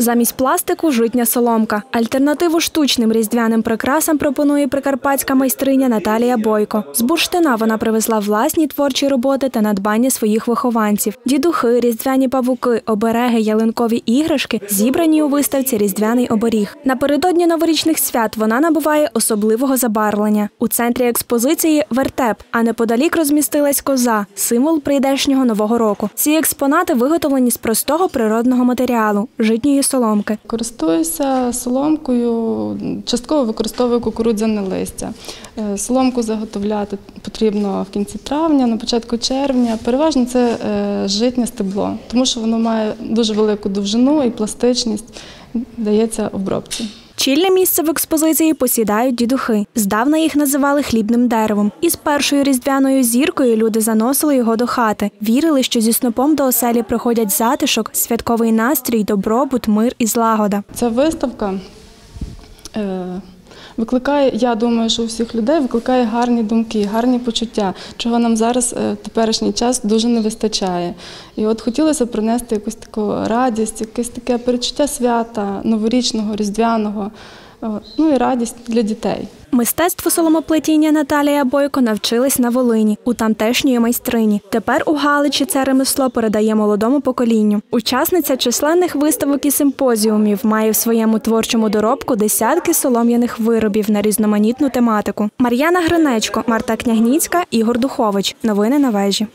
Замість пластику житня соломка. Альтернативу штучним різдвяним прикрасам пропонує прикарпатська майстриня Наталія Бойко. З бурштина вона привезла власні творчі роботи та надбання своїх вихованців. Дідухи, різдвяні павуки, обереги, ялинкові іграшки зібрані у виставці Різдвяний оберіг. Напередодні новорічних свят вона набуває особливого забарвлення. У центрі експозиції вертеп, а неподалік розмістилась коза символ прийдешнього нового року. Ці експонати виготовлені з простого природного матеріалу житньої соломки. Користуюся соломкою, частково використовую кукурудзяне листя. Е, Соломку заготовляти потрібно в кінці травня, на початку червня. Переважно це е, житнє стебло, тому що воно має дуже велику довжину і пластичність дається обробці. Чільне місце в експозиції посідають дідухи. Здавна їх називали хлібним деревом. Із першою різдвяною зіркою люди заносили його до хати. Вірили, що зі снопом до оселі приходять затишок, святковий настрій, добробут, мир і злагода. Ця виставка е, викликає, я думаю, що у всіх людей викликає гарні думки, гарні почуття, чого нам зараз е, теперішній час дуже не вистачає. І от хотілося принести якусь таку радість, якесь таке перечуття свята, новорічного, різдвяного, ну і радість для дітей. Мистецтво соломоплетіння Наталія Бойко навчилась на Волині у тамтешньої майстрині. Тепер у Галичі це ремесло передає молодому поколінню. Учасниця численних виставок і симпозіумів має в своєму творчому доробку десятки солом'яних виробів на різноманітну тематику. Мар'яна Гринечко, Марта Княгніцька, Ігор Духович. Новини на вежі.